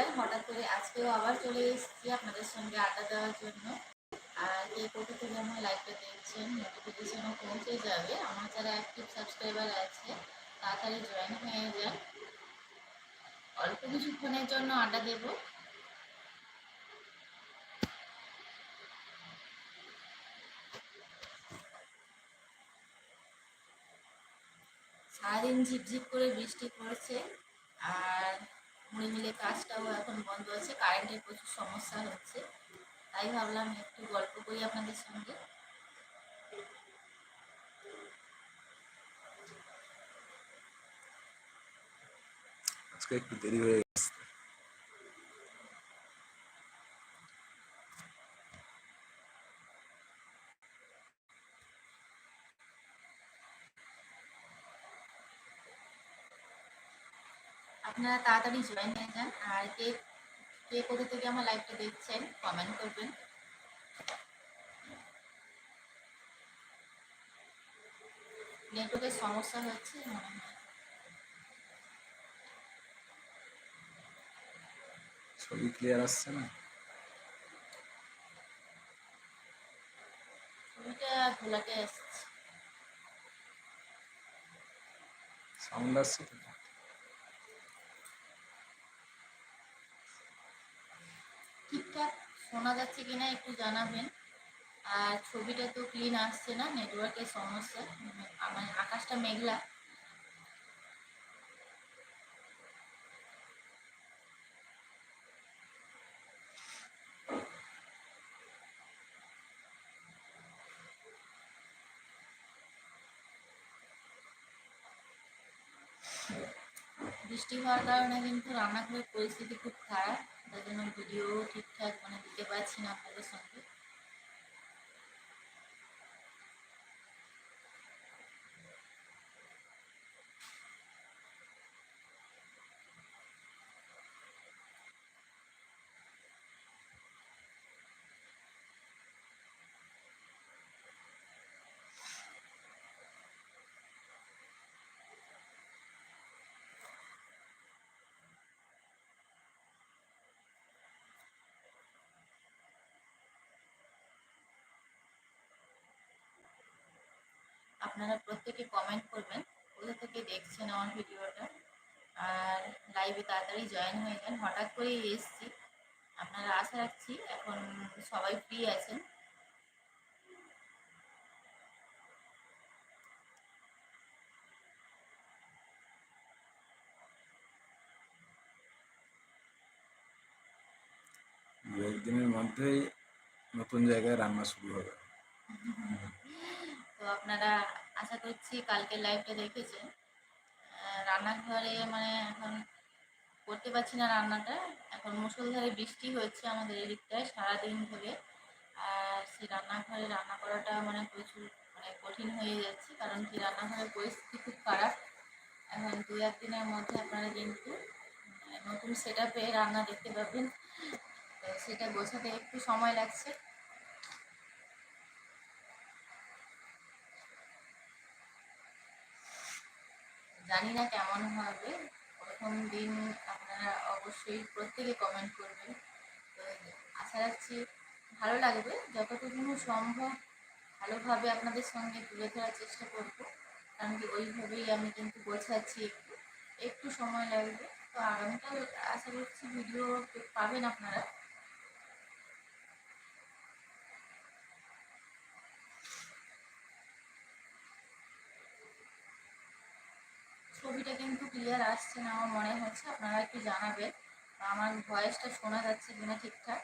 যায় হঠাৎ করে আজকেও আবার চলে এসেছি আপনাদের সঙ্গে আড্ডা দেওয়ার জন্য। আর এই কোথা থেকে আমার লাইভটা দেখছেন নোটিফিকেশনও পৌঁছে যাবে। আমার যারা অ্যাক্টিভ সাবস্ক্রাইবার আছে, তাড়াতাড়ি জয়েন হয়ে যান। অল্প কিছুক্ষণের জন্য আড্ডা দেবো। সারাদিন ঝিপঝিপ করে বৃষ্টি পড়ছে, আর মুড়ি মিলে কাজটাও এখন বন্ধ আছে কারেন্টের প্রচুর সমস্যা হচ্ছে। তাই ভাবলাম একটু গল্প করি আপনাদের সঙ্গে। আজকে একটু দেরি হয়ে আপনারা তাড়াতাড়ি জয়েন হয়ে যান আর কে কে কোথা থেকে আমার লাইভটা দেখছেন কমেন্ট করবেন। নেটওয়ার্কের সমস্যা হচ্ছে মনে হয়। ছবি ক্লিয়ার আসছে না? ছবিটা ঘোলাটে আসছে। সাউন্ড আসছে তো? ঠিকঠাক শোনা যাচ্ছে কিনা একটু জানাবেন। আর ছবিটা তো ক্লিন আসছে না নেটওয়ার্কের সমস্যা। আমার আকাশটা মেঘলা। বৃষ্টি হওয়ার কারণে কিন্তু রান্নাঘরের পরিস্থিতি খুব খারাপ। তার জন্য ভিডিও ঠিকঠাক মানে দিতে পারছি না আপনাদের সঙ্গে। আপনারা প্রত্যেকে কমেন্ট করবেন কোথা থেকে দেখছেন আমার ভিডিওটা? আর লাইভে তাড়াতাড়ি জয়েন হয়ে যান হঠাৎ করেই এসছি। আপনারা আশা রাখছি এখন সবাই ফ্রি আছেন। দু একদিনের মধ্যেই নতুন জায়গায় রান্না শুরু হবে। আপনারা আশা করছি কালকের লাইভটা দেখেছেন। রান্নাঘরে মানে এখন করতে পারছি না রান্নাটা। এখন মুসলধারে বৃষ্টি হচ্ছে আমাদের এদিকটায় সারাদিন ধরে। আর সেই রান্নাঘরে রান্না করাটা মানে প্রচুর মানে কঠিন হয়ে যাচ্ছে, কারণ কি রান্নাঘরের পরিস্থিতি খুব খারাপ। এখন দু এক দিনের মধ্যে আপনারা কিন্তু নতুন সেট রান্না দেখতে পাবেন। সেটা গোছাতে একটু সময় লাগছে। জানি না কেমন হবে। প্রথম দিন আপনারা অবশ্যই প্রত্যেকে কমেন্ট করবেন। তো আশা রাখছি ভালো লাগবে। যতটুকু সম্ভব ভালোভাবে আপনাদের সঙ্গে তুলে ধরার চেষ্টা করব। কারণ কি ওইভাবেই আমি কিন্তু বোঝাচ্ছি একটু। একটু সময় লাগবে। তো আগামীকাল আশা করছি ভিডিও পাবেন আপনারা ছবিটা কিন্তু ক্লিয়ার আসছে না আমার মনে হচ্ছে, আপনারা একটু জানাবেন। আমার ভয়েসটা শোনা যাচ্ছে কি না ঠিকঠাক।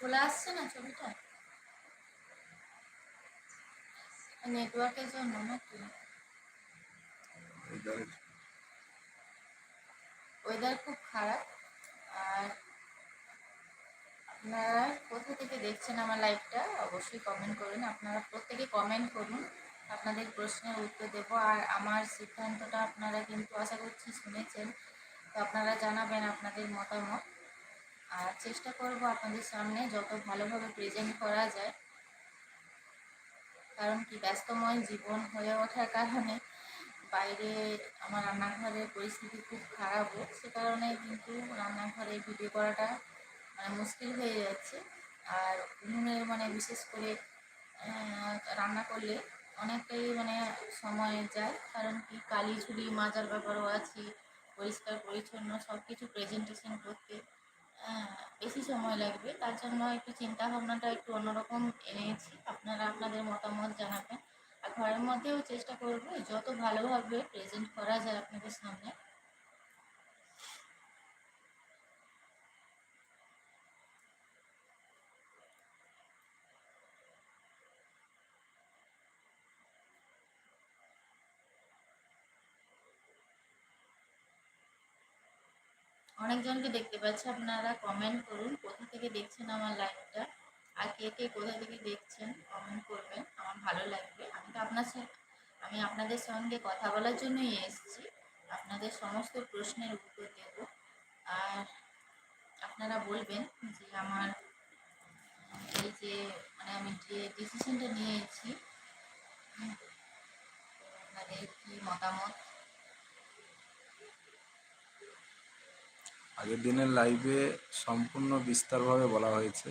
চলে আসছে না ছবিটা? নেটওয়ার্কের জন্য নাকি ওয়েদার খুব খারাপ, আর আপনারা কোথা থেকে দেখছেন আমার লাইভটা অবশ্যই কমেন্ট করুন। আপনারা প্রত্যেকে কমেন্ট করুন, আপনাদের প্রশ্নের উত্তর দেবো। আর আমার সিদ্ধান্তটা আপনারা কিন্তু আশা করছি শুনেছেন। তো আপনারা জানাবেন আপনাদের মতামত। আর চেষ্টা করব আপনাদের সামনে যত ভালোভাবে প্রেজেন্ট করা যায়। কারণ কি, ব্যস্তময় জীবন হয়ে ওঠার কারণে বাইরে আমার রান্নাঘরের পরিস্থিতি খুব খারাপও। সে কারণে কিন্তু রান্নাঘরে ভিডিও করাটা মানে মুশকিল হয়ে যাচ্ছে। আর উনুনে মানে বিশেষ করে রান্না করলে অনেকটাই মানে সময় যায়। কারণ কি কালি ঝুলি মাজার ব্যাপারও আছে পরিষ্কার পরিচ্ছন্ন সব কিছু প্রেজেন্টেশন করতে। বেশি সময় লাগবে। তার জন্য একটু চিন্তা ভাবনাটা একটু অন্যরকম এনেছি। আপনারা আপনাদের মতামত জানাবেন। আর ঘরের মধ্যেও চেষ্টা করব, যত ভালোভাবে প্রেজেন্ট করা যায় আপনাদের সামনে। অনেকজনকে দেখতে পাচ্ছি, আপনারা কমেন্ট করুন, কোথা থেকে দেখছেন আমার লাইভটা আর কে কে কোথা থেকে দেখছেন কমেন্ট করবেন, আমার ভালো লাগবে। আমি তো আপনার আমি আপনাদের সঙ্গে কথা বলার জন্যই এসেছি, আপনাদের সমস্ত প্রশ্নের উত্তর দেব। আর আপনারা বলবেন যে আমার এই যে মানে আমি যে ডিসিশনটা নিয়েছি, আপনাদের কি মতামত? আগের দিনের লাইভে সম্পূর্ণ বিস্তারভাবে বলা হয়েছে।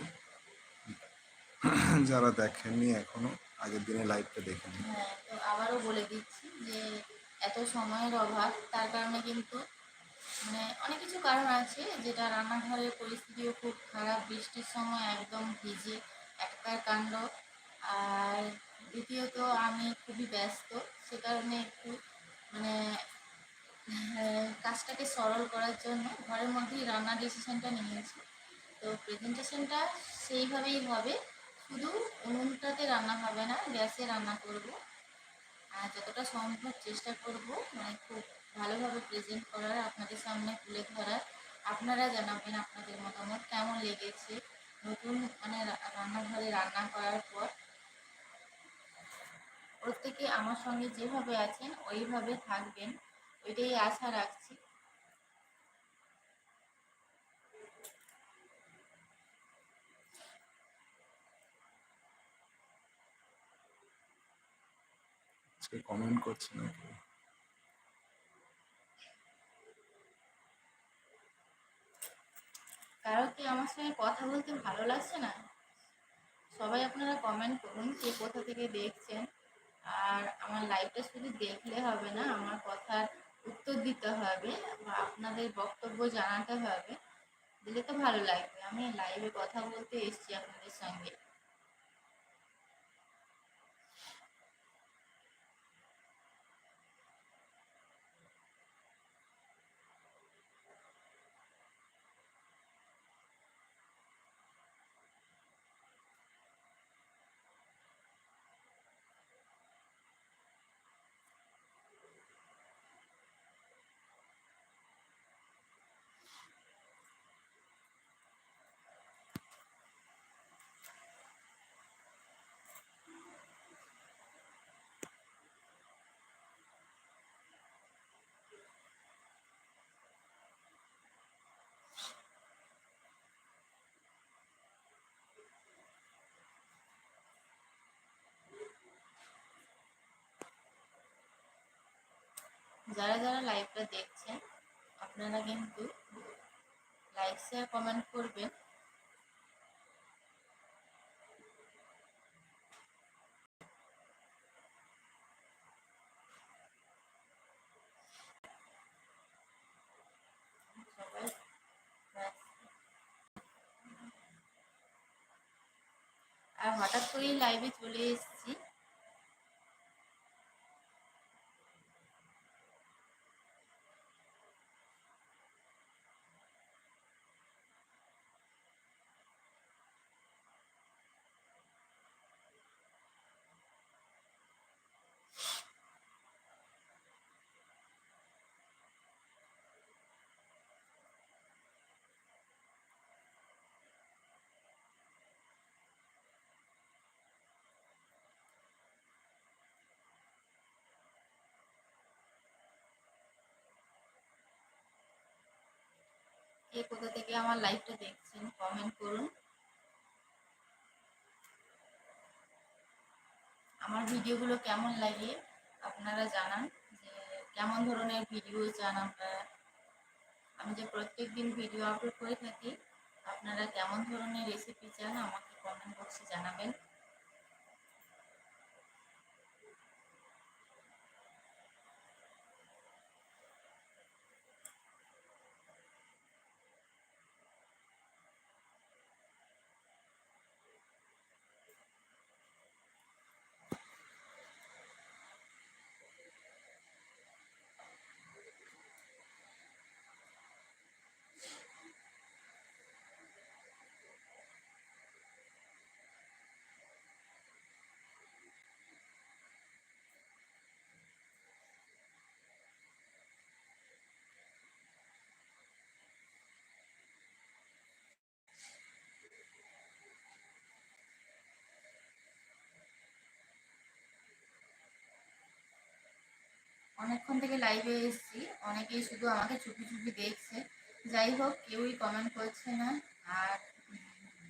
যারা দেখেননি এখনও, আগের দিনের লাইভটা দেখে নিন হ্যাঁ তো আবারও বলে দিচ্ছি যে এত সময়ের অভাব, তার কারণে কিন্তু মানে অনেক কিছু কারণ আছে, যেটা রান্নাঘরের পরিস্থিতিও খুব খারাপ, বৃষ্টির সময় একদম ভিজে একটার কাণ্ড। আর দ্বিতীয়ত, আমি খুবই ব্যস্ত, সে কারণে একটু মানে কাজটাকে সরল করার জন্য ঘরের মধ্যেই রান্নার ডিসিশনটা নিয়েছি। তো প্রেজেন্টেশনটা সেইভাবেই হবে। শুধু উনুনটাতে রান্না হবে না, গ্যাসে রান্না করব। আর যতটা সম্ভব চেষ্টা করব মানে খুব ভালোভাবে প্রেজেন্ট করার, আপনাদের সামনে তুলে ধরার। আপনারা জানাবেন আপনাদের মতামত, কেমন লেগেছে নতুন মানে রান্নাঘরে রান্না করার পর। প্রত্যেকে আমার সঙ্গে যেভাবে আছেন, ওইভাবে থাকবেন। ওইটাই আশা রাখছি। কমেন্ট করছে না কারও কি আমার সঙ্গে কথা বলতে ভালো লাগছে না? সবাই আপনারা কমেন্ট করুন কে কোথা থেকে দেখছেন। আর আমার লাইভটা শুধু দেখলে হবে না আমার কথার উত্তর দিতে হবে বা আপনাদের বক্তব্য জানাতে হবে। দিলে তো ভালো লাগবে। আমি লাইভে কথা বলতে এসছি আপনাদের সঙ্গে। যারা যারা লাইভটা দেখছেন, আপনারা কিন্তু লাইক শেয়ার কমেন্ট করবেন। আর হঠাৎ করেই লাইভে চলে এসেছি। কে কোথা থেকে আমার লাইভটা দেখছেন কমেন্ট করুন। আমার ভিডিওগুলো কেমন লাগে আপনারা জানান, যে কেমন ধরনের ভিডিও চান আপনারা আমি যে প্রত্যেক দিন ভিডিও আপলোড করে থাকি, আপনারা কেমন ধরনের রেসিপি চান আমাকে কমেন্ট বক্সে জানাবেন। অনেকক্ষণ থেকে লাইভে এসেছি। অনেকেই শুধু আমাকে চুপি চুপি দেখছে। যাই হোক, কেউই কমেন্ট করছে না। আর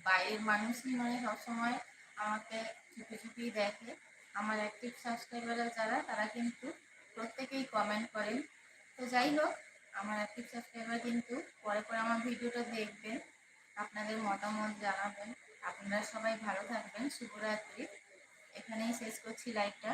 বাইরের মানুষই মানে সবসময় আমাকে চুপি চুপি দেখে। আমার অ্যাক্টিভ সাবস্ক্রাইবাররা যারা, তারা কিন্তু প্রত্যেকেই কমেন্ট করেন। তো যাই হোক, আমার অ্যাক্টিভ সাবস্ক্রাইবার কিন্তু পরে পরে আমার ভিডিওটা দেখবেন। আপনাদের মতামত জানাবেন। আপনারা সবাই ভালো থাকবেন। শুভরাত্রি। এখানেই শেষ করছি লাইভটা